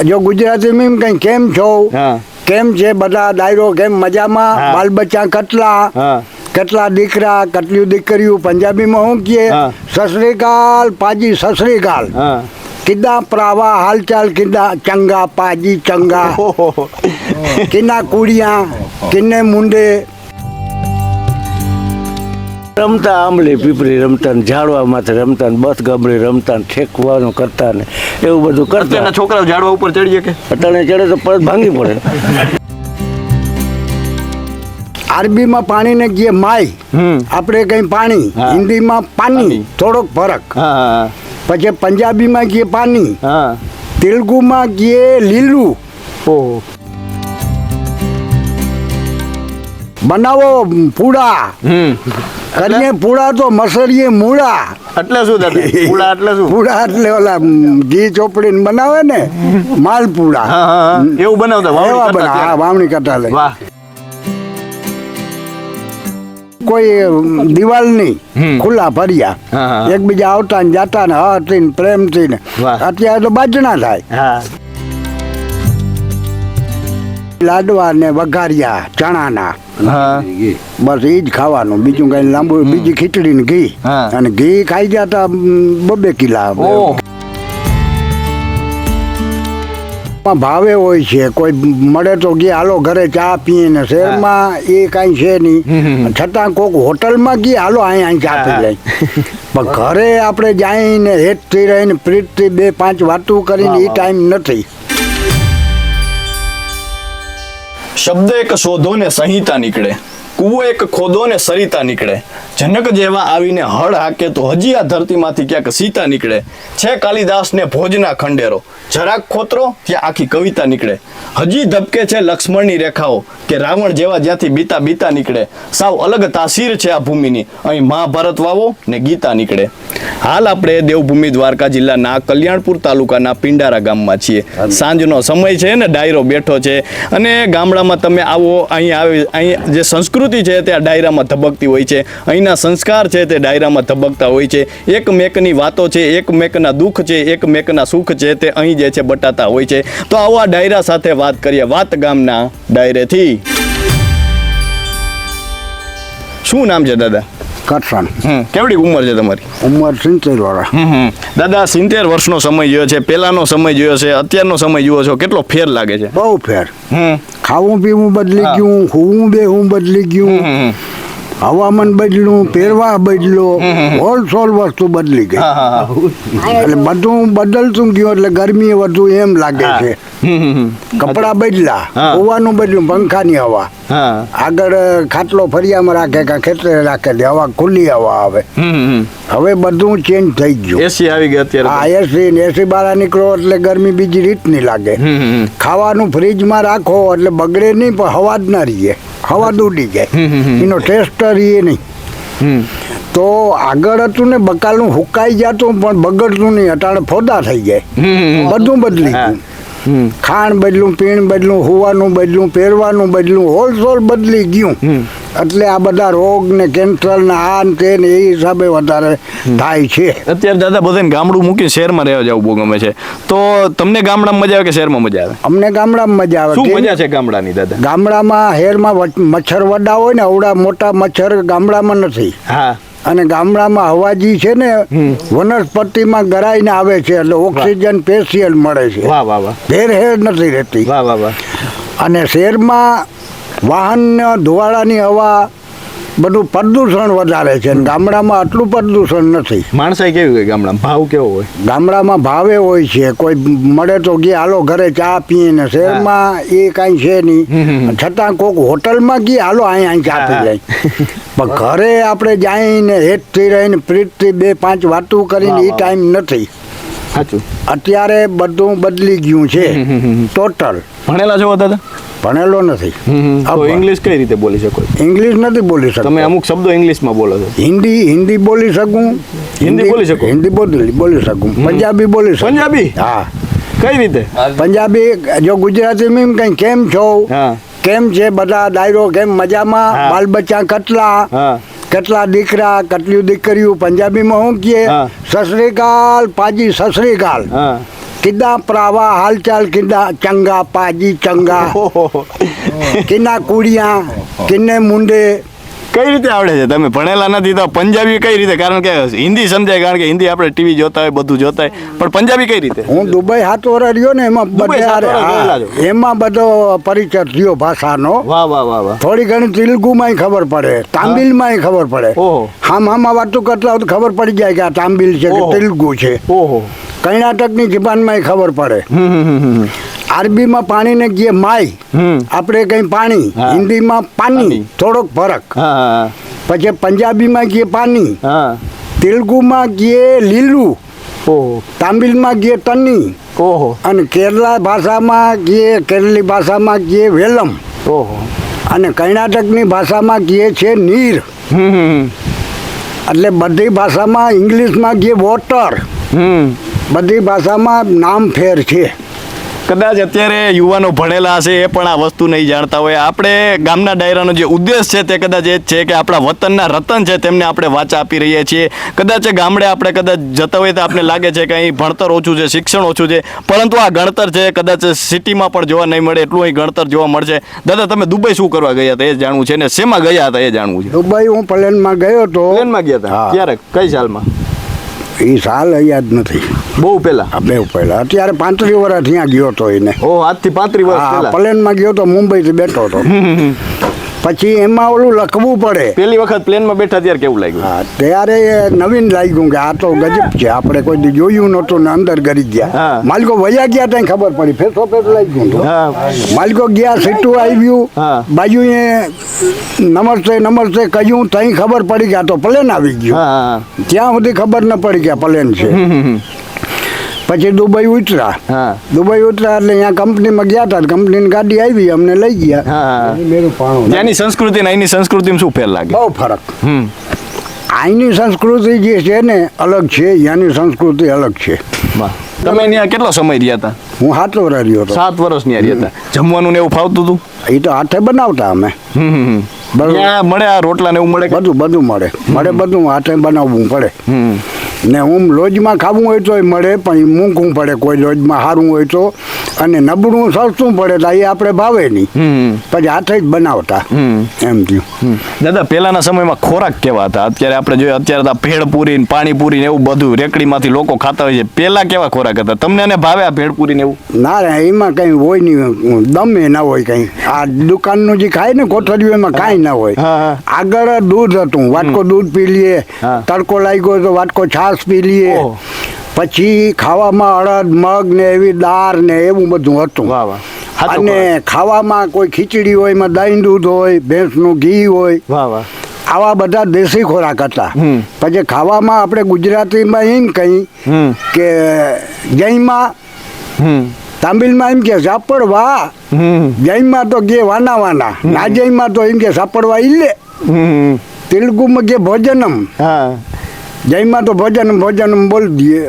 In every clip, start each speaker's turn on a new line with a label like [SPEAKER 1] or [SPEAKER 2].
[SPEAKER 1] જો ગુજરાતીમાં એમ કઈ કેમ છો?
[SPEAKER 2] હા.
[SPEAKER 1] કેમ છે બધા દાયરો કેમ મજામાં?
[SPEAKER 2] હા.
[SPEAKER 1] બાલ બચ્ચા કેટલા?
[SPEAKER 2] હા.
[SPEAKER 1] કેટલા દીકરા? કેટલી દીકરીઓ પંજાબીમાં શું કહે
[SPEAKER 2] હા.
[SPEAKER 1] સસરીકાલ પાજી સસરીકાલ.
[SPEAKER 2] હા.
[SPEAKER 1] કિદ્દા પ્રાવા હાલચાલ કિદ્દા ચંગા પાજી ચંગા.
[SPEAKER 2] ઓહો.
[SPEAKER 1] કિન્ના કુડિયા કિન્ને મુંડે
[SPEAKER 3] રમતા આંબલી પીપળી રમતા ને ઝાડવા માથે રમતા ને બસ ગબડી રમતા ને ઠેકવાનું કરતા ને એવું બધું કરતા.
[SPEAKER 2] છોકરાઓ ઝાડવા ઉપર ચડીએ કે
[SPEAKER 3] અટાણે ચડે તો પરત ભાંગી પડે.
[SPEAKER 1] આરબીમાં પાણીને કહે માય. આપણે કઈ પાણી. હિન્દીમાં પાણી
[SPEAKER 2] પાણી.
[SPEAKER 1] થોડોક ફરક. પછી પંજાબીમાં કહે પાણી
[SPEAKER 2] હા.
[SPEAKER 1] તેલુગુમાં કહે લીલું.
[SPEAKER 2] ઓહો.
[SPEAKER 1] બનાવો પૂડા
[SPEAKER 2] હમ
[SPEAKER 1] કરીએ તો મસરીએ મૂળા.
[SPEAKER 2] એટલે શું દાદા? પૂડા એટલે શું?
[SPEAKER 1] પૂડા એટલે ઓલા ઘી ચોપડીને બનાવે ને
[SPEAKER 2] હા. એવું બનાવતા?
[SPEAKER 1] એવા
[SPEAKER 2] કરતા
[SPEAKER 1] બના હા વાવણી કરતા લે કોઈ
[SPEAKER 2] દિવાલની
[SPEAKER 1] ખુલ્લા ફર્યા. એકબીજા આવતા ને જાતા ને ને પ્રેમથી ને. અત્યારે તો બાજણા થાય.
[SPEAKER 2] હા.
[SPEAKER 1] લાડવા ને વઘારિયા ચણાના.
[SPEAKER 2] હા.
[SPEAKER 1] બસ એ જ ખાવાનું. બીજું કઈ લાંબુ બીજી ખીચડી ને ઘી. અને ઘી ખાઈ ગયા તા બબે કિલા. ભાવે હોય છે. કોઈ મળે તો ગયા હાલો ઘરે ચા પીએ ને શહેરમાં એ કાંઈ છે નહીં. છતાં કોક હોટલમાં ગયા હાલો અહીં અહીં ચા પી લઈ. પણ ઘરે આપણે જઈને હેઠથી રહીને પ્રીતથી બે પાંચ વાતું કરીને એ ટાઈમ નથી.
[SPEAKER 4] શબ્દ એક શોધો ને સંહિતા નીકળે. કૂવો એક ખોદો ને સરિતા નીકળે. જનક જેવા આવીને હળ હાકે તો હજી આ ધરતીમાંથી ક્યાંક સીતા નીકળે. છે કાલિદાસને ભોજના ખંડેરો. જરાક ખોતરો ત્યાં આખી કવિતા નીકળે. હજી ધબકે છે લક્ષ્મણની રેખાઓ કે રાવણ જેવા જ્યાંથી બીતા બીતા નીકળે. સાવ અલગ તાસીર છે આ ભૂમિની. અહીં મહાભારત વાવો ને ગીતા નીકળે. હાલ આપણે દેવભૂમિ દ્વારકા જિલ્લાના કલ્યાણપુર તાલુકાના પિંડારા ગામમાં છીએ. સાંજનો સમય છે ને ડાયરો બેઠો છે. અને ગામડામાં તમે આવો અહીં આવે અહીં જે સંસ્કૃતિ છે તે આ ડાયરામાં ધબકતી હોય છે. અહીંના સંસ્કાર છે તે ડાયરામાં ધબકતા હોય છે. એકમેકની વાતો છે, એકમેકના દુઃખ છે, એકમેકના સુખ છે તે અહીં જે છે બટાતા હોય છે. તો આવો ડાયરા સાથે વાત કરીએ વાત ગામના ડાયરેથી. શું નામ છે દાદા?
[SPEAKER 1] કરશન
[SPEAKER 4] કેવડી ઉંમર છે તમારી?
[SPEAKER 1] ઉંમર સિત્તેર વાળા.
[SPEAKER 4] દાદા સિત્તેર વર્ષનો સમય જોયો છે પહેલાનો સમય જોયો છે અત્યારનો સમય જોયો છો કેટલો ફેર લાગે છે?
[SPEAKER 1] બહુ ફેર. ખાવું પીવું બદલી
[SPEAKER 4] હા.
[SPEAKER 1] ગયું હું બેહું બદલી ગયું. હવામાન બદલું પહેરવા બદલો હોલસોલ વસ્તુ બદલી ગઈ. એટલે બધું બદલતું ગયું એટલે ગરમી વધુ એમ લાગે છે. કપડા બદલા. હોવાનું બદલ્યું પંખાની હવા. આગળ ખાટલો ફરિયામાં રાખે કે ખેતરે રાખે એટલે હવા ખુલ્લી હવા આવે. હવે બધું ચેન્જ થઈ ગયું.
[SPEAKER 4] એસી આવી ગઈ
[SPEAKER 1] આ
[SPEAKER 4] હા
[SPEAKER 1] એસી ને એસી બહાર નીકળો એટલે ગરમી બીજી રીતની લાગે. ખાવાનું ફ્રીજમાં રાખો એટલે બગડે નહીં પણ હવા જ ના રહીએ. હવા દૂડી જાય. એનો ટેસ્ટ રહીએ નહીં.
[SPEAKER 4] હમ.
[SPEAKER 1] તો આગળ હતું ને બકાલું હુકાઈ જતું પણ બગડતું નહીં. અટાણે ફોદા થઈ જાય. બધું બદલી. ગયું. ખાણ બદલું પીણ બદલું હોવાનું બદલું પહેરવાનું બદલું હોલસોલ બદલી ગયું. એટલે આ બધા રોગ ને કેન્સર ને આ ને તે ને એ હિસાબે વધારે થાય છે.
[SPEAKER 4] અત્યારે દાદા બધાને ગામડું મૂકીને શહેરમાં રહેવા જવું બહુ ગમે છે. તો તમને ગામડામાં મજા આવે કે શહેરમાં મજા આવે?
[SPEAKER 1] અમને ગામડામાં મજા આવે.
[SPEAKER 4] શું મજા છે ગામડાની દાદા?
[SPEAKER 1] ગામડામાં શહેરમાં મચ્છર વડા હોય ને અવડા મોટા મચ્છર ગામડામાં નથી.
[SPEAKER 4] હા.
[SPEAKER 1] અને ગામડામાં હવાજી છે ને વનસ્પતિમાં ગરાઈને આવે છે એટલે ઓક્સિજન પેશિયલ મળે છે.
[SPEAKER 4] વાહ વાહ વાહ.
[SPEAKER 1] ભેર હેર નથી રહેતી.
[SPEAKER 4] વાહ વાહ વાહ.
[SPEAKER 1] અને શહેરમાં વાહન ધોવાળાની હવા બધું પ્રદૂષણ વધારે છે. ગામડામાં આટલું પ્રદૂષણ નથી.
[SPEAKER 4] માણસાઈ કેવી હોય ગામડામાં? ભાવ કેવો હોય?
[SPEAKER 1] ગામડામાં ભાવે હોય છે. કોઈ મળે તો ગયા હાલો ઘરે ચા પીએ ને શહેરમાં એ કાંઈ છે નહીં. છતાં કોઈક હોટલમાં ગઈ હાલો અહીંયા અહીં ચા પી જાય પણ ઘરે આપણે જઈને હેઠથી રહીને પ્રીતથી બે પાંચ વાતું કરીને એ ટાઈમ નથી.
[SPEAKER 4] સાચું.
[SPEAKER 1] અત્યારે બધું બદલી ગયું છે. ટોટલ
[SPEAKER 4] ભણેલા છો દાદા
[SPEAKER 1] ભણેલો નથી.
[SPEAKER 4] તો. ઇંગ્લિશ કઈ રીતે બોલી શકો?
[SPEAKER 1] ઇંગ્લિશ નથી બોલી શકતો.
[SPEAKER 4] તમે અમુક શબ્દો ઇંગ્લિશમાં બોલો છો.
[SPEAKER 1] હિન્દી હિન્દી બોલી શકું.
[SPEAKER 4] હિન્દી બોલી શકું?
[SPEAKER 1] હિન્દી બોલી બોલી શકું. પંજાબી બોલી શકું.
[SPEAKER 4] પંજાબી?
[SPEAKER 1] હા.
[SPEAKER 4] કઈ રીતે?
[SPEAKER 1] પંજાબી જો ગુજરાતી મીમ કઈ કેમ છો? કેમ છે બધા દાયરો કેમ મજામાં. બાલ બચ્ચા કટલા? કેટલા દીકરા? કેટલી દીકરીઓ પંજાબીમાં શું કીએ?
[SPEAKER 4] હા.
[SPEAKER 1] સસરીકાલ પાજી સસરીકાલ.
[SPEAKER 4] હા.
[SPEAKER 1] ਕਿੱਦਾਂ ਭਰਾਵਾ ਹਾਲ ਚਾਲ ਕਿੱਦਾਂ? ਚੰਗਾ ਪਾਜੀ ਚੰਗਾ। ਕਿੰਨਾ ਕੁੜੀਆਂ ਕਿੰਨੇ ਮੁੰਡੇ
[SPEAKER 4] કઈ રીતે આવડે છે? તમે ભણેલા નથી તો પંજાબી કઈ રીતે? કારણ કે હિન્દી સમજાય કારણ કે હિન્દી આપણે ટીવી જોતા હોય બધું જોતા હોય. પણ પંજાબી કઈ રીતે?
[SPEAKER 1] હું દુબઈ હાથ વર રહ્યો ને એમાં બધે. એમાં બધો પરિચય થયો ભાષાનો.
[SPEAKER 4] વાહ વાહ વાહ વાહ.
[SPEAKER 1] થોડી ઘણી તેલુગુમાંય ખબર પડે તામિલમાંય ખબર પડે.
[SPEAKER 4] ઓહો.
[SPEAKER 1] હામ હામાં વાતો કરતા હોય તો ખબર પડી જાય કે આ તામિલ છે કે. તેલુગુ છે.
[SPEAKER 4] ઓહો.
[SPEAKER 1] કર્ણાટકની જબાનમાંય ખબર પડે. અરબીમાં પાણીને જે માય. આપણે કઈ પાણી. હિન્દીમાં પાણી. થોડોક ફરક. પછી પંજાબીમાં ગયે પાણી
[SPEAKER 4] હા.
[SPEAKER 1] તેલુગુમાં ગયે લીલું.
[SPEAKER 4] ઓહો.
[SPEAKER 1] તામિલમાં જે તની
[SPEAKER 4] ઓહો.
[SPEAKER 1] અને કેરલા ભાષામાં ગયે કેરલી ભાષામાં ગયે વેલમ.
[SPEAKER 4] ઓહો.
[SPEAKER 1] અને કર્ણાટકની ભાષામાં ગયે છે નીર. એટલે બધી ભાષામાં ઇંગ્લિશમાં જે વોટર.
[SPEAKER 4] હમ.
[SPEAKER 1] બધી ભાષામાં નામ ફેર છે.
[SPEAKER 4] કદાચ અત્યારે યુવાનો ભણેલા હશે એ પણ આ વસ્તુ નહીં જાણતા હોય. આપણે ગામના ડાયરાનો જે ઉદ્દેશ છે તે કદાચ એ જ છે કે આપણા વતનના રતન છે તેમને આપણે વાચા આપી રહીએ છીએ. કદાચ ગામડે આપણે કદાચ જતા હોય તો આપણે લાગે છે કે અહીં ભણતર ઓછું છે શિક્ષણ ઓછું છે. પરંતુ આ ગણતર છે કદાચ સિટીમાં પણ જોવા નહીં મળે એટલું અહીં ગણતર જોવા મળશે. દાદા તમે દુબઈ શું કરવા ગયા હતા એ જાણવું છે ને? શેમાં ગયા હતા એ જાણવું છે?
[SPEAKER 1] દુબઈ હું પ્લેનમાં ગયો હતો
[SPEAKER 4] પ્લેનમાં ગયા હતા. ક્યારે? કઈ સાલમાં?
[SPEAKER 1] એ સાલ યાદ નથી.
[SPEAKER 4] બહુ પહેલા?
[SPEAKER 1] આ બે પહેલા. અત્યારે પાંત્રીસ વર્ષ ત્યાં ગયો હતો એને.
[SPEAKER 4] ઓ આજથી પાંત્રીસ વર્ષ
[SPEAKER 1] પ્લેનમાં ગયો તો મુંબઈથી બેઠો હતો. પછી એમાં ઓલું લખવું પડે.
[SPEAKER 4] પહેલી વખત પ્લેનમાં બેઠા ત્યારે કેવું લાગ્યું?
[SPEAKER 1] હા ત્યારે નવીન લાગ્યું કે આ તો ગજબ છે. આપણે કોઈ જોયું નહોતું ને અંદર ગરી ગયા. માલિકો વયા ગયા ત્યાં ખબર પડી. ફેસો ફેસ લાગ્યું. માલિકો ગયા સીટું આવ્યું
[SPEAKER 4] બાજુ
[SPEAKER 1] બાજુએ નમસ્તે નમસ્તે કહ્યું. ત્યાં ખબર પડી કે આ તો પ્લેન આવી ગયું. ત્યાં સુધી ખબર ન પડી કે પ્લેન છે. પછી દુબઈ ઉતરા.
[SPEAKER 4] હા.
[SPEAKER 1] દુબઈ ઉતરા એટલે અહીંયા કંપનીમાં ગયા હતા કંપનીની ગાડી આવી અમને લઈ ગયા.
[SPEAKER 4] હા
[SPEAKER 1] મેરું પાણું
[SPEAKER 4] ત્યાંની સંસ્કૃતિ ને અહીંની સંસ્કૃતિમાં શું ફેર લાગે?
[SPEAKER 1] બહુ ફરક.
[SPEAKER 4] હમ.
[SPEAKER 1] અહીંની સંસ્કૃતિ જે છે ને અલગ છે. અહીંયાની સંસ્કૃતિ અલગ છે.
[SPEAKER 4] તમે ત્યાં કેટલો સમય રહ્યા હતા
[SPEAKER 1] હું સાત વર્ષ રહ્યો હતો.
[SPEAKER 4] સાત વર્ષ ત્યાં રહ્યા હતા જમવાનું ને એવું ફાવતું હતું?
[SPEAKER 1] એ તો હાથે બનાવતા અમે.
[SPEAKER 4] હમ હમ હમ.
[SPEAKER 1] બરોબર.
[SPEAKER 4] ત્યાં મળે આ રોટલા ને એવું મળે?
[SPEAKER 1] બધું બધું મળે. મળે બધું હાથે બનાવવું પડે.
[SPEAKER 4] હમ.
[SPEAKER 1] ને હું લોજમાં ખાવું હોય તો મળે, પણ મૂંઘવું પડે. કોઈ લોજમાં સારું હોય તો અને નબળું સસ્તું પડે તો એ આપણે ભાવે નહીં. પછી હાથે જ બનાવતા. એમ થયું.
[SPEAKER 4] દાદા પહેલાના સમયમાં ખોરાક કેવા હતા? અત્યારે આપણે જોઈએ અત્યારે તો ભેળપુરી ને પાણીપુરી ને એવું બધું રેકડીમાંથી લોકો ખાતા હોય છે. પહેલા કેવા ખોરાક હતા? તમને એને ભાવે આ ભેળપુરી ને એવું?
[SPEAKER 1] ના રે એમાં કંઈ હોય નહીં. દમે ના હોય કંઈ. આ દુકાનનું જે ખાય ને કોથળીઓ એમાં કાંઈ ના હોય. આગળ દૂધ હતું. વાટકો દૂધ પી લઈએ. તડકો લાગ્યો તો વાટકો છાશ પી લઈએ. પછી ખાવામાં અડદ મગ ને એવી દાળ ને એવું બધું હતું. અને ખાવામાં કોઈ ખીચડી હોય એમાં દહીં દૂધ હોય ભેંસનું ઘી હોય. આવા બધા દેશી ખોરાક હતા. પછી ખાવામાં આપણે ગુજરાતીમાં એમ કહી કે જૈમાં
[SPEAKER 4] હમ.
[SPEAKER 1] તામિલમાં એમ કે સાપડવા. જૈમાં તો કે વાના વાના ના જૈમાં તો એમ કે સાપડવા ઈલે તેલુગુમાં કે ભોજનમ.
[SPEAKER 4] હા.
[SPEAKER 1] જૈનમાં તો ભજન ભજન બોલ દઈએ.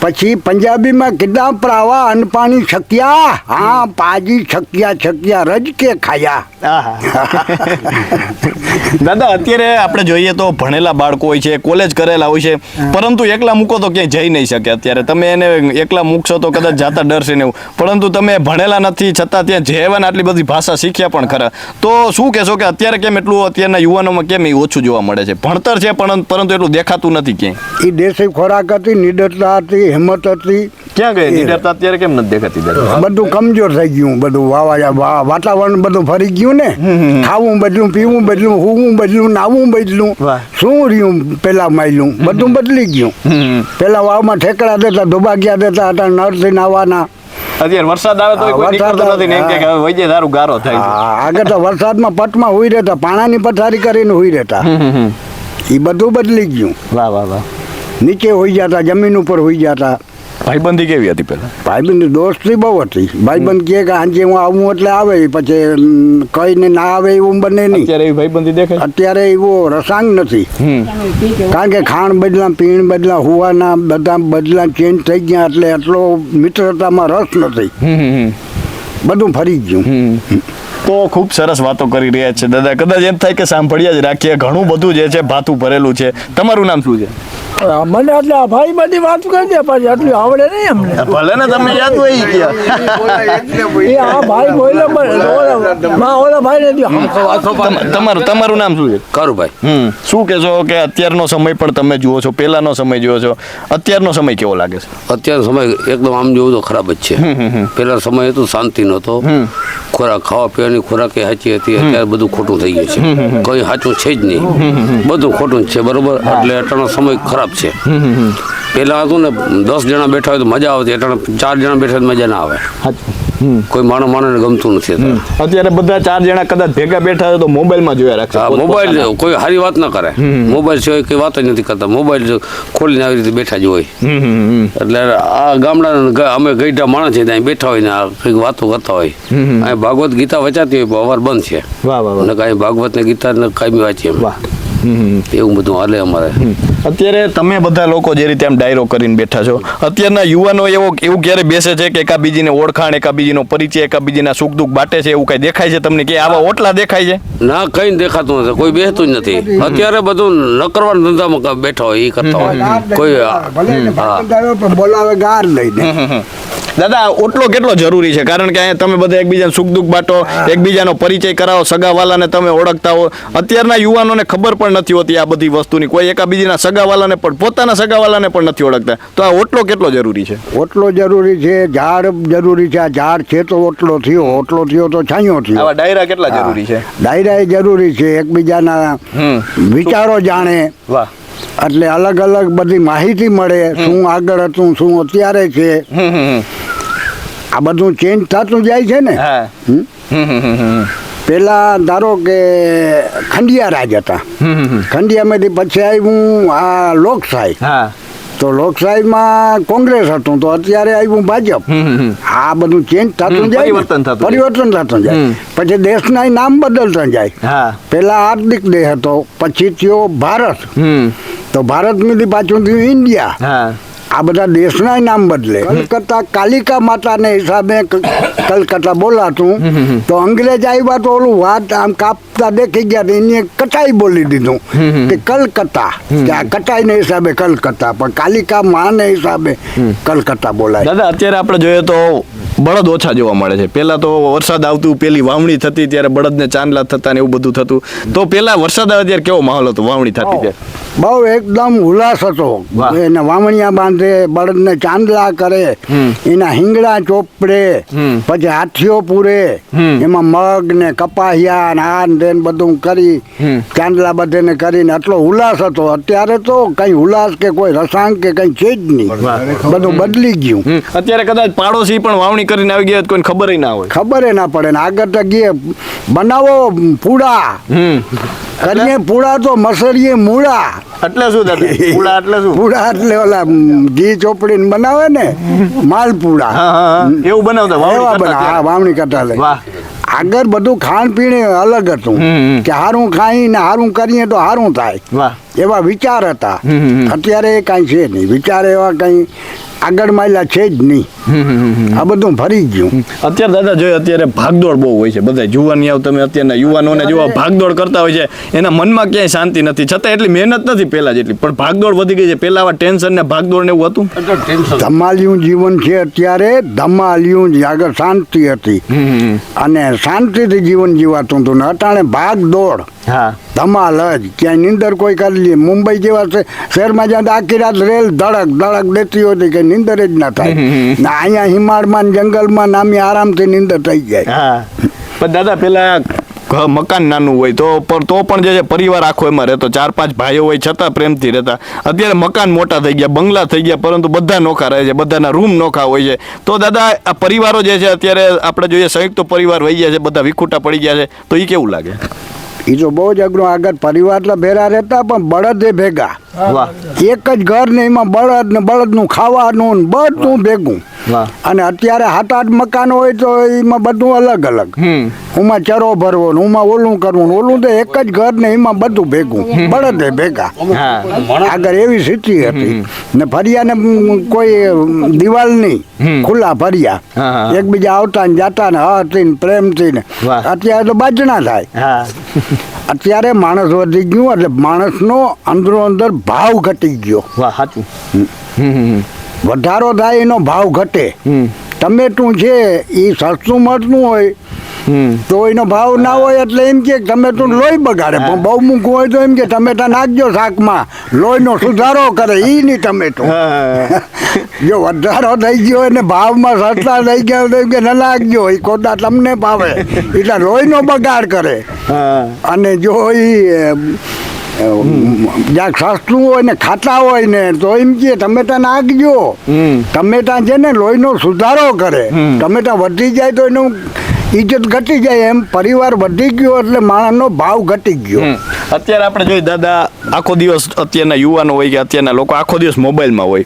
[SPEAKER 1] પછી પંજાબીમાં કીધા પ્રાવા અન્ન પાણી છક્યા. હા પાજી છક્યા છક્યા રજ કે ખાયા
[SPEAKER 4] દાદા અત્યારે આપણે જોઈએ તો ભણેલા બાળકો હોય છે કોલેજ કરેલા હોય છે પરંતુ એકલા મૂકો તો ક્યાંય જઈ નહીં શકે અત્યારે. તમે એને એકલા મૂકશો તો કદાચ જાતા ડરશે ને એવું. પરંતુ તમે ભણેલા નથી છતાં ત્યાં જેવાને આટલી બધી ભાષા શીખ્યા પણ ખરા. તો શું કહેશો કે અત્યારે કેમ એટલું અત્યારના યુવાનોમાં કેમ એ ઓછું જોવા મળે છે? ભણતર છે પણ પરંતુ એટલું દેખાતું નથી ક્યાંય.
[SPEAKER 1] એ દેશી ખોરાક હતી નિડરતા હતી હિંમત હતી.
[SPEAKER 4] ક્યાં ગઈ? નિડરતા અત્યારે કેમ નથી દેખાતી
[SPEAKER 1] બધું કમજોર થઈ ગયું બધું વાવા વા- વાતાવરણ બધું ફરી ગયું ને. ખાવું બદલું પીવું બદલું હું બદલું નાવું બદલું. શું રહ્યું પેલા માયલું? બધું બદલી ગયું. પેલા વાવમાં ઠેકડા દેતા ધોબાગ્યા દેતા હતા નરથી નાવાના.
[SPEAKER 4] અત્યારે વરસાદ આવે તો
[SPEAKER 1] હા,
[SPEAKER 4] કોઈ
[SPEAKER 1] વરસાદ
[SPEAKER 4] નથી ને એમ કે હવે વૈજે દારૂ ગારો થાય
[SPEAKER 1] આગળ તો વરસાદમાં પટમાં હુઈ રહેતા પાણાની પથારી કરીને હુઈ રહેતા. એ બધું બદલી ગયું.
[SPEAKER 4] વાહ વાહ વાહ.
[SPEAKER 1] નીચે હોઈ જતા જમીન ઉપર હોઈ જતા.
[SPEAKER 4] ભાઈબંધી કેવી હતી પેલા
[SPEAKER 1] ભાઈબંધી દોસ્તી બહુ હતી. ભાઈબંધ કહે કે આજે હું આવું એટલે આવે પછી કઈ કહીને ના આવે એવું બને નહીં.
[SPEAKER 4] અત્યારે એવી ભાઈબંધી દેખાય
[SPEAKER 1] અત્યારે એવો રસાંગ નથી. કારણ કે ખાણ બદલા પીણ બદલા હોવાના બધા બદલા ચેન્જ થઈ ગયા એટલે એટલો મિત્રતામાં રસ નથી. બધું ફરી ગયું.
[SPEAKER 4] તો ખૂબ સરસ વાતો કરી રહ્યા છે દાદા. કદાચ એમ થાય કે સાંભળ્યા જ રાખીએ. ઘણું બધું જે છે ભાતું ભરેલું છે. તમારું નામ શું છે?
[SPEAKER 5] મને એટલે આ ભાઈ બધી વાત કરી દે પછી આટલું આવડે નહીં અમને.
[SPEAKER 4] ભલે ને તમે યાદ હોય ગયા.
[SPEAKER 5] એ આ ભાઈ બોલે માં ઓલા ભાઈ ને
[SPEAKER 4] તમારું તમારું નામ શું છે?
[SPEAKER 6] કારુભાઈ
[SPEAKER 4] હમ. શું કહેશો કે અત્યારનો સમય પણ તમે જુઓ છો પહેલાનો સમય જુઓ છો. અત્યારનો સમય કેવો લાગે છે?
[SPEAKER 6] અત્યારનો સમય એકદમ આમ જોવું તો ખરાબ જ છે. પેલા સમય હતો શાંતિ નહોતો. ખોરાક ખાવા પીવાની ખોરાક એ સાચી હતી અત્યારે બધું ખોટું થઈ ગયું છે. કઈ સાચું છે જ નહીં. બધું ખોટું જ છે બરોબર? એટલે અત્યારનો સમય ખરાબ છે. પેલા હતું ને દસ જણા બેઠા હોય તો મજા આવતી અત્યારે ચાર જણા બેઠા હોય તો મજા ના આવે. કોઈ માણસ માણસને ગમતું નથી અત્યારે.
[SPEAKER 4] બધા ચાર જણા કદાચ ભેગા બેઠા હોય તો મોબાઈલમાં જોયા
[SPEAKER 6] રાખે મોબાઈલ કોઈ સારી વાત ના કરે. મોબાઈલ સિવાય કઈ વાત જ નથી કરતા. મોબાઈલ ખોલીને આવી રીતે બેઠા જ હોય. એટલે આ ગામડાના અમે ગઈઢા માણસ છે ત્યાં બેઠા હોય ને આ કંઈક વાતો કરતા હોય. અહીં ભાગવત ગીતા વચાતી હોય અવાર બંધ છે. અને કાંઈ ભાગવત ને ગીતા ને કાંઈ વાંચીએ. એવું બધું હાલે અમારે.
[SPEAKER 4] અત્યારે તમે બધા લોકો જે રીતે આમ ડાયરો કરીને બેઠા છો અત્યારના યુવાનો એવો એવું ક્યારે બેસે છે કે એકાબીજીને ઓળખાણ એકાબીજીનો પરિચય એકાબીજીના સુખ દુઃખ બાટે છે એવું કઈ દેખાય છે તમને કે આવા ઓટલા દેખાય છે?
[SPEAKER 6] ના કઈ દેખાતું નથી કોઈ બેસતું જ નથી. અત્યારે બધું ન ધંધામાં બેઠા હોય એ કરતા હોય. કોઈ
[SPEAKER 1] બોલાવે ગાર લઈને.
[SPEAKER 4] દાદા ઓટલો કેટલો જરૂરી છે? કારણ કે અહીંયા તમે બધા એકબીજાને સુખ દુઃખ બાટો એકબીજાનો પરિચય કરાવો સગાવાલાને તમે ઓળખતા હો. અત્યારના યુવાનોને ખબર પણ નથી હોતી આ બધી વસ્તુની. કોઈ એકાબીજીના સગાવાલાને પણ પોતાના સગાવાલાને પણ નથી ઓળખતા. તો આ ઓટલો કેટલો જરૂરી છે?
[SPEAKER 1] ઓટલો જરૂરી છે ઝાડ જરૂરી છે આ ઝાડ છે તો ઓટલો થયો ઓટલો થયો તો છાંયો થયો.
[SPEAKER 4] આવા ડાયરા કેટલા જરૂરી છે?
[SPEAKER 1] ડાયરા એ જરૂરી છે એકબીજાના વિચારો જાણે.
[SPEAKER 4] વાહ.
[SPEAKER 1] એટલે અલગ અલગ બધી માહિતી મળે શું આગળ હતું શું અત્યારે છે. આ બધું ચેન્જ થતું જાય છે ને.
[SPEAKER 4] હા.
[SPEAKER 1] પેલા ધારો કે ખંડિયા રાજ હતા. ખંડિયામાંથી પછી આવ્યું આ લોકશાહી. તો લોકશાહીમાં કોંગ્રેસ હતું તો અત્યારે આવ્યું ભાજપ. આ બધું ચેન્જ થતું જાય
[SPEAKER 4] પરિવર્તન થતું જાય.
[SPEAKER 1] પછી દેશના નામ બદલતા જાય. પેલા હાર્દિક દેહ હતો પછી થયો ભારત. તો ભારતમાંથી પાછું થયું ઇન્ડિયા. આ બધા દેશના નામ બદલે. કલકત્તા કાલિકા માતાને હિસાબે કલકત્તા બોલાતું. તો અંગ્રેજ આવ્યા તો ઓલું વાત આમ કાપતા દેખી ગયા એની કટાઈ બોલી દીધું. કે કલકત્તા. કે આ કટાઈને હિસાબે કલકત્તા. પણ કાલિકા માને હિસાબે કલકત્તા બોલાય.
[SPEAKER 4] દાદા અત્યારે આપણે જોઈએ તો બળદ ઓછા જોવા મળે છે. પહેલાં તો વરસાદ આવતું પેલી વાવણી થતી ત્યારે બળદને ચાંદલા થતા ને એવું બધું થતું. તો પેલા વરસાદ આવે ત્યારે કેવો માહોલ હતો વાવણી થતી ત્યારે?
[SPEAKER 1] બહુ એકદમ ઉલ્લાસ હતો. એને વાવણિયા બાંધે બળદને ચાંદલા કરે એના હિંગડા ચોપડે પછી હાથીઓ પૂરે. એમાં મગ ને કપાહિયા ને આ ને બધું કરી. ચાંદલા બધેને કરીને આટલો ઉલ્લાસ હતો. અત્યારે તો કઈ ઉલ્લાસ કે કોઈ રસાંગ કે કઈ છે જ નહીં. બધું બદલી ગયું.
[SPEAKER 4] અત્યારે કદાચ પાડોશી પણ વાવણી કરીને આવી ગયા કોઈને ખબર ના હોય.
[SPEAKER 1] ખબર ના પડે ને આગળ તો ગયે બનાવો પૂડા.
[SPEAKER 4] હમ.
[SPEAKER 1] કરીએ પૂડા તો મસરીએ મૂળા.
[SPEAKER 4] એટલે શું દાદા? પૂડા એટલે શું?
[SPEAKER 1] પૂડા એટલે ઓલા ઘી ચોપડી બનાવે ને
[SPEAKER 4] હા હા. એવું બનાવતા
[SPEAKER 1] એવા
[SPEAKER 4] કરતા
[SPEAKER 1] બના હા
[SPEAKER 4] ત્યારે.
[SPEAKER 1] વાવણી કરતા લે આગળ બધું ખાણ પીણ અલગ હતું. કે હારું ખાઈને હારું કરીએ તો હારું થાય. એવા વિચાર હતા. અત્યારે એ કાંઈ છે નહીં. વિચાર એવા કંઈ આગળ માયલા છે જ નહીં. આ બધું ભરી ગયું.
[SPEAKER 4] અત્યારે દાદા જોઈએ અત્યારે ભાગદોડ બહુ હોય છે. બધા જુવાની આવ તમે અત્યારના યુવાનોને જોવા ભાગદોડ કરતા હોય છે એના મનમાં ક્યાંય શાંતિ નથી. છતાં એટલી મહેનત નથી પહેલા જેટલી. પણ ભાગદોડ વધી ગઈ છે. પહેલા આવા ટેન્શન ને ભાગદોડ ને એવું હતું?
[SPEAKER 1] ધમાલિયું જીવન છે અત્યારે ધમાલિયું આગળ શાંતિ હતી. અને શાંતિથી જીવન જીવાતું હતું ને અટાણે ભાગ દોડ
[SPEAKER 4] હા.
[SPEAKER 1] ધમાલ જ. ક્યાંય નીંદર કોઈ કરી લે. મુંબઈ જેવા શહેરમાં જ્યાં આખી રાત રેલ ધડક ધડક દેતી હતી કે નીંદર જ ના થાય. અહીંયા હિમાળમાં ને જંગલમાં નામી આરામથી નીંદર થઈ જાય.
[SPEAKER 4] હા. પણ દાદા પેલા મકાન નાનું હોય તો પણ તો પણ જે પરિવાર આખો એમાં રહેતો. ચાર પાંચ ભાઈઓ હોય છતાં પ્રેમથી રહેતા. અત્યારે મકાન મોટા થઈ ગયા બંગલા થઈ ગયા પરંતુ બધા નોખા રહે છે બધાના રૂમ નોખા હોય છે. તો દાદા આ પરિવારો જે છે અત્યારે આપણે જોઈએ સંયુક્ત પરિવાર વહી ગયા છે બધા વિખૂટા પડી ગયા છે. તો એ કેવું લાગે?
[SPEAKER 1] એ તો બહુ જ અઘરું. આગળ પરિવાર એટલે ભેરા રહેતા પણ બળદ એ ભેગા.
[SPEAKER 4] વાહ.
[SPEAKER 1] એક જ ઘર ને એમાં બળદ ને બળદનું ખાવાનું ને બધું ભેગું. અને અત્યારે સાત આઠ મકાન હોય તો એમાં બધું અલગ અલગ. એમાં ચરો ભરવો ને એમાં ઓલું કરવું ને ઓલું તો એક જ ઘર ને એમાં બધું ભેગું. બળદે ભેગા. આગળ એવી સ્થિતિ હતી. ને ફરિયાને ને કોઈ દિવાલ નહીં. ખુલ્લા ફરિયા. એકબીજા આવતા ને જાતા ને હતી ને પ્રેમથી ને અત્યારે તો બાજણા થાય. અત્યારે માણસ વધી ગયું એટલે માણસનો અંદરો અંદર ભાવ ઘટી ગયો.
[SPEAKER 4] વાહ સાચું. હમ હમ.
[SPEAKER 1] વધારો થાય એનો ભાવ ઘટે ટમેટું છે એ સસ્તું મળતું હોય તો એનો ભાવ ના હોય એટલે એમ કે ટમેટું લોહી બગાડે. પણ બહુ મૂકવું હોય તો એમ કે ટમેટા નાખજો શાકમાં. લોહીનો સુધારો કરે એ નહીં ટમેટું જો વધારો થઈ ગયો હોય ને ભાવમાં સસ્તા થઈ ગયા તો એમ કે ન નાખજો એ ખોટા તમને ભાવે. એટલે લોહીનો બગાડ કરે. અને જો એ જ્યાં સસ્તું હોય ને ખાતા હોય ને તો એમ કે ટમેટા નાખજો. ટમેટા છે ને લોહીનો સુધારો કરે. ટમેટા વધી જાય તો એનું ઇજ્જત ઘટી જાય. એમ પરિવાર વધી ગયો એટલે માણસનો ભાવ ઘટી ગયો.
[SPEAKER 4] અત્યારે આપણે જોઈએ દાદા આખો દિવસ અત્યારના યુવાનો હોય કે અત્યારના લોકો આખો દિવસ મોબાઈલમાં હોય.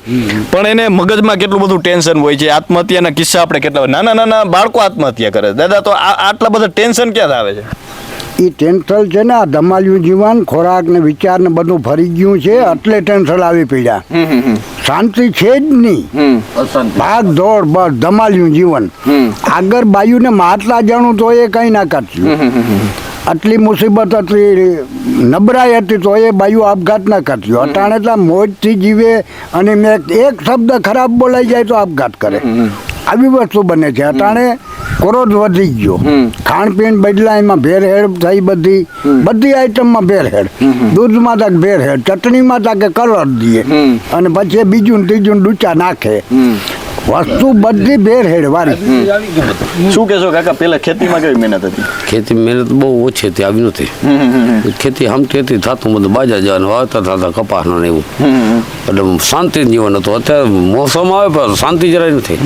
[SPEAKER 4] પણ એને મગજમાં કેટલું બધું ટેન્શન હોય છે? આત્મહત્યાના કિસ્સા આપણે કેટલા નાના નાના બાળકો આત્મહત્યા કરે દાદા તો આ આટલા બધા ટેન્શન ક્યાં આવે છે?
[SPEAKER 1] એ ટેન્શન છે ને આ ધમાલ્યું જીવન ખોરાક ને વિચાર ને બધું ફરી ગયું છે એટલે ટેન્શન આવી પડ્યા. શાંતિ છે જ નહીં. ભાગ દોડ બસ ધમાલ્યું જીવન. આગળ બાયુને માટલા જાણું તો એ કઈ ના કરતું. આટલી મુસીબત હતી નબળાઈ હતી તો એ બાયુ આપઘાત ના કરતી. અટાણે તો મોજથી જીવે અને મેં એક શબ્દ ખરાબ બોલાઈ જાય તો આપઘાત કરે. આવી વસ્તુ બને છે. અટાણે ક્રોધ વધી ગયો. ખાણપીણ બદલા એમાં ભેરહેડ થઈ બધી. બધી આઈટમમાં ભેરહેડ દૂધમાં તક ભેરહેડ ચટણીમાં તક કલર દઈએ. અને પછી બીજું ત્રીજું ડૂચા નાખે. વસ્તુ બધી ભેર વાળી
[SPEAKER 4] શું કહેશો કાકા પેલા ખેતીમાં કેવી મહેનત હતી?
[SPEAKER 6] ખેતી મહેનત બહુ ઓછી હતી આવી નથી ખેતી આમ ખેતી થતું બધું બાજા જવાનું વાવતા થતા કપાસનો ને એવું. એટલે શાંતિ જીવન હતું. અત્યારે મોસમ આવે પણ શાંતિ જરાય નથી.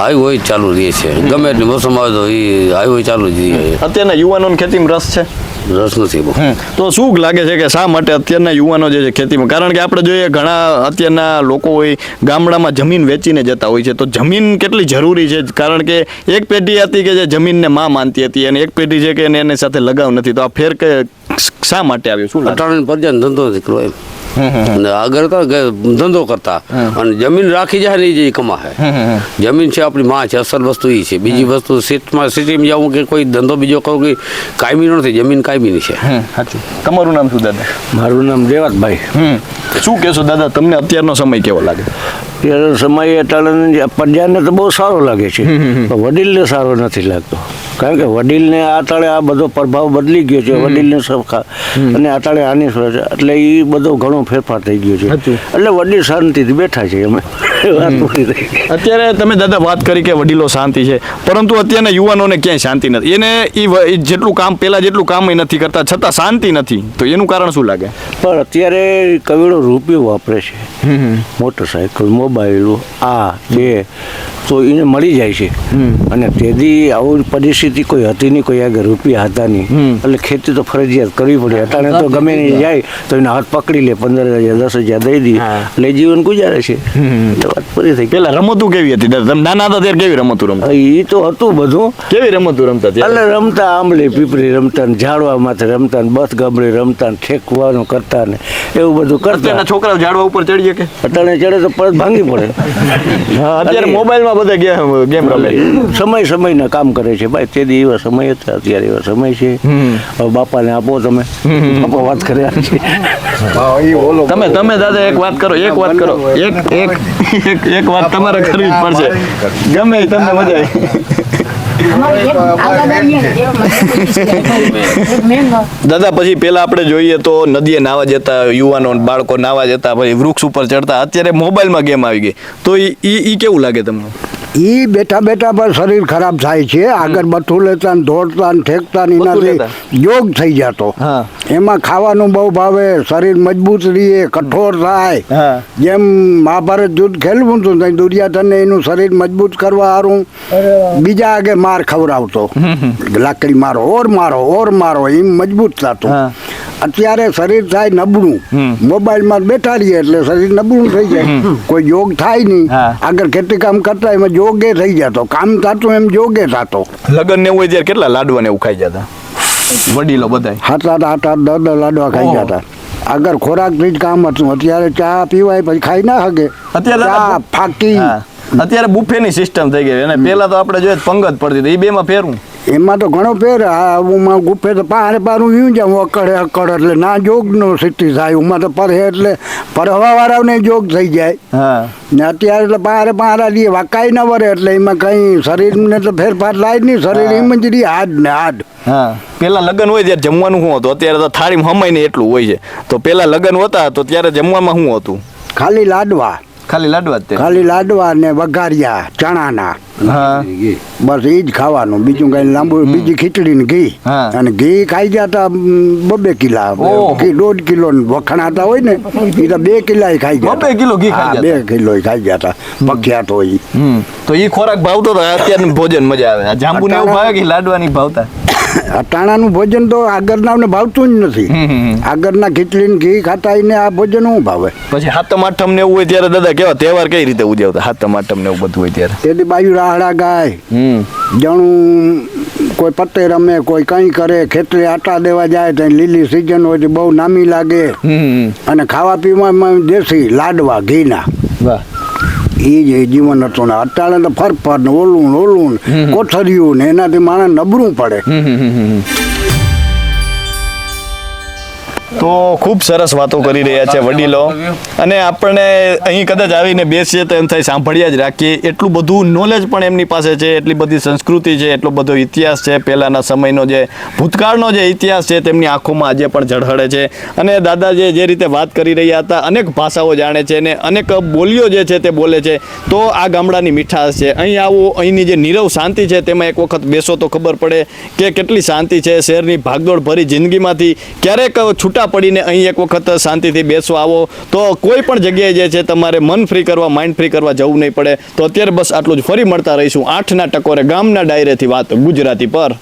[SPEAKER 6] હાઈવે ચાલુ રહે છે. ગમે એટલી મોસમ આવે તો એ હાઈવે ચાલુ જ રહે.
[SPEAKER 4] અત્યારના યુવાનોને ખેતીમાં રસ છે?
[SPEAKER 6] રસ નથી બહુ
[SPEAKER 4] તો શું લાગે છે કે શા માટે અત્યારના યુવાનો જે છે ખેતીમાં? કારણ કે આપણે જોઈએ ઘણા અત્યારના લોકો હોય ગામડામાં જમીન વેચીને જતા હોય છે. તો જમીન કેટલી જરૂરી છે? કારણ કે એક પેઢી હતી કે જે જમીનને માં માનતી હતી અને એક પેઢી છે કે એને એની સાથે લગાવ નથી. તો આ ફેર કે શા માટે આવ્યો? શું
[SPEAKER 6] અટાણે ધંધો નથી કરવો એમ. આગળ તો ધંધો કરતા. અને જમીન રાખી જાય ને એ કમા કમાશે જમીન છે આપણી માં છે અસલ વસ્તુ એ છે. બીજી વસ્તુ સિટીમાં સિટીમાં જવું કે કોઈ ધંધો બીજો કરવો કે કાયમી નથી જમીન કાયમીની છે.
[SPEAKER 4] તમારું નામ શું દાદા?
[SPEAKER 3] મારું નામ દેવાતભાઈ
[SPEAKER 4] શું કહેશો દાદા? તમને અત્યારનો સમય કેવો લાગે?
[SPEAKER 3] ત્યારે સમય અટાણે પ્રજાને તો બહુ સારો લાગે છે. પણ વડીલને સારો નથી લાગતો. કારણ કે વડીલને આટાળે આ બધો પ્રભાવ બદલી ગયો છે. વડીલને સરખા અને આટાળે આની સર- એટલે એ બધો ઘણો ફેરફાર થઈ ગયો છે. એટલે વડીલ શાંતિથી બેઠા છે અમે.
[SPEAKER 4] અત્યારે તમે દાદા વાત કરી કે વડીલો શાંતિ છે. પરંતુ અત્યારના યુવાનોને ક્યાંય શાંતિ નથી. એને એ જેટલું કામ પહેલાં જેટલું કામ નથી કરતા. છતાં શાંતિ નથી. તો એનું કારણ શું લાગે?
[SPEAKER 3] પણ અત્યારે કવિડો રૂપિયો વાપરે છે. મોટરસાયકલ મોબાઈલ આ બે તો એને મળી જાય છે. અને તેથી આવું પરિસ્થિતિ કોઈ હતી નહીં કોઈ આગળ રૂપિયા હતા નહીં. એટલે ખેતી તો ફરજિયાત કરવી પડે. અટાણે તો ગમે નહીં જાય તો એને હાથ પકડી લે પંદર હજાર દસ હજાર દઈ દે. એટલે જીવન ગુજારે છે. વાત પૂરી થઈ.
[SPEAKER 4] પેલા રમતું કેવી હતી? તમે નાના હતા ત્યારે કેવી રમતું રમતા?
[SPEAKER 3] એ તો હતું બધું.
[SPEAKER 4] કેવી રમતું રમતા
[SPEAKER 3] એટલે રમતા આંબલી પીપળી રમતા ને ઝાડવા માથે રમતા ને બસ ગમડી રમતા ને ઠેકવાનું કરતા ને એવું બધું કરતા.
[SPEAKER 4] છોકરા ઝાડવા ઉપર ચડી કે?
[SPEAKER 3] અટાણે ચડે તો પરત ભાંગી પડે.
[SPEAKER 4] અત્યારે મોબાઈલમાં બધા ગેમ ગેમ રમે.
[SPEAKER 3] સમય સમયના કામ કરે છે. ભાઈ તે દી એવા સમય હતા અત્યારે એવા સમય છે. હવે બાપાને આપો તમે. બાપા વાત કર્યા છે
[SPEAKER 4] તમે તમે દાદા એક વાત કરો એક વાત કરો. એક એક એક એક વાત તમારે કરવી જ પડશે. ગમે તમને મજા આવે. દાદા, પછી પેલા આપણે જોઈએ તો નદીએ નાવા જતા યુવાનો બાળકો નાવા જતા, પછી વૃક્ષ ઉપર ચડતા. અત્યારે મોબાઈલમાં ગેમ આવી ગઈ. તો ઈ કેવું લાગે તમને?
[SPEAKER 1] ઈ બેઠા બેઠા પર શરીર ખરાબ થાય છે. આગળ બથું લેતા દોડતા ઠેકતા એનાથી યોગ થઈ જતો. એમાં ખાવાનું બહુ ભાવે શરીર મજબૂત રહીએ કઠોર થાય. જેમ મહાભારત યુદ્ધ ખેલવું હતું ત્યાં દુર્યાધનને એનું શરીર મજબૂત કરવા હારું. બીજા આગે માર ખવડાવતો. લાકડી મારો ઓર મારો ઓર મારો એમ મજબૂત થતું. અત્યારે શરીર થાય નબળું. મોબાઈલમાં બેઠા રહીએ એટલે શરીર નબળું થઈ જાય. કોઈ યોગ થાય નહીં. આગળ ખેતી કામ કરતા એમાં જોગે થઈ જતો. કામ થતું એમ જોગે થતો.
[SPEAKER 4] લગ્ન ને એવું હોય ત્યારે કેટલા લાડવા ને એવું ખાઈ જતા? વડીલો બધાય.
[SPEAKER 1] હાથ આઠ આઠ આઠ દસ દસ લાડવા ખાઈ. જતા. આગળ ખોરાકથી જ કામ હતું. અત્યારે ચા પીવાય પછી ખાઈ ના શકે.
[SPEAKER 4] અત્યારે
[SPEAKER 1] ફાકી.
[SPEAKER 4] અત્યારે બુફેની સિસ્ટમ થઈ ગઈ અને પેલા તો આપણે જોઈએ પંગત પડતી હતી. એ બેમાં ફેરવું.
[SPEAKER 1] એમાં તો ઘણો ફેર ઉમાં ગુફે તો પારે પારું યું જાઉં અકડે અકડ એટલે ના જોગનો સ્થિતિ થાય ઉમાં તો પરહે એટલે પરહવાવાળાને જોગ થઈ જાય.
[SPEAKER 4] હા.
[SPEAKER 1] ને અત્યારે એટલે પારે પારા લઈએ વાકાઈ ન વરે એટલે એમાં કંઈ શરીરને તો ફેરફાર થાય જ નહીં શરીર એમ જ રહી હાડ ને હાડ
[SPEAKER 4] હા. પેલા લગ્ન હોય ત્યારે જમવાનું શું હતું? અત્યારે તો થાળીમાં હમાય ને એટલું હોય છે. તો પેલા લગ્ન હતા તો ત્યારે જમવામાં શું હતું?
[SPEAKER 1] ખાલી લાડવા.
[SPEAKER 4] ખાલી લાડવા જ તે?
[SPEAKER 1] ખાલી લાડવા ને વઘારિયા ચણાના.
[SPEAKER 4] હા.
[SPEAKER 1] બસ એ જ ખાવાનું. બીજું કઈ લાંબુ બીજી ખીચડી ને ઘી. અને ઘી ખાઈ જતા બબે કિલા. દોઢ કિલો ને વખણાતા હોય ને એ તો બે કિલા ખાઈ ગયા
[SPEAKER 4] બે કિલો ઘી ખાઈ
[SPEAKER 1] બે કિલો ખાઈ ગયા જતા પખ્યાત હોય
[SPEAKER 4] તો એ ખોરાક ભાવતો હતો અત્યારે ભોજન મજા આવે. જાંબુ ને એવું ભાવે કે લાડવાની ભાવતા?
[SPEAKER 1] અટાણાનું ભોજન તો આગળના ભાવતું જ નથી. આગળના ખીચડી ને ઘી ખાતા ને આ ભોજન શું ભાવે?
[SPEAKER 4] પછી હાથમ આઠમ ને એવું હોય ત્યારે દાદા કેવા તહેવાર કઈ રીતે ઉજવતા? હાથમ આઠમ ને એવું બધું હોય ત્યારે.
[SPEAKER 1] તેથી બાજુ રાહડા ગાય જણું કોઈ પત્તે રમે કોઈ કંઈ કરે ખેતરે આટા દેવા જાય તો લીલી સિઝન હોય તો બહુ નામી લાગે. અને ખાવા પીવામાં દેશી લાડવા ઘીના.
[SPEAKER 4] વાહ.
[SPEAKER 1] એ જ એ જીવન હતું ને અત્યારે તો ફરફર ને ઓલું ઓલું ને કોઠરિયું ને એનાથી માણસ નબળું પડે.
[SPEAKER 4] તો ખૂબ સરસ વાતો કરી રહ્યા છે વડીલો. અને આપણને અહીં કદાચ આવીને બેસીએ તો એમ થાય સાંભળ્યા જ રાખીએ. એટલું બધું નોલેજ પણ એમની પાસે છે, એટલી બધી સંસ્કૃતિ છે, એટલો બધો ઇતિહાસ છે. પહેલાંના સમયનો જે ભૂતકાળનો જે ઇતિહાસ છે, તેમની આંખોમાં આજે પણ ઝળહળે છે. અને દાદા જે જે રીતે વાત કરી રહ્યા હતા, અનેક ભાષાઓ જાણે છે અને અનેક બોલીઓ જે છે તે બોલે છે. તો આ ગામડાની મીઠાશ છે. અહીં આવો, અહીંની જે નીરવ શાંતિ છે, તેમાં એક વખત બેસો તો ખબર પડે કે કેટલી શાંતિ છે શહેરની ભાગદોડ ભરી જિંદગીમાંથી. ક્યારેક છૂટા પડીને અહીં એક વખત શાંતિથી બેસવા આવો. તો કોઈ પણ જગ્યાએ જે છે તમારે મન ફ્રી કરવા માઇન્ડ ફ્રી કરવા જવું નહીં પડે. તો અત્યારે બસ આટલું જ. ફરી મળતા રહીશું આઠના ટકોરે ગામના ડાયરેથી વાત ગુજરાતી પર.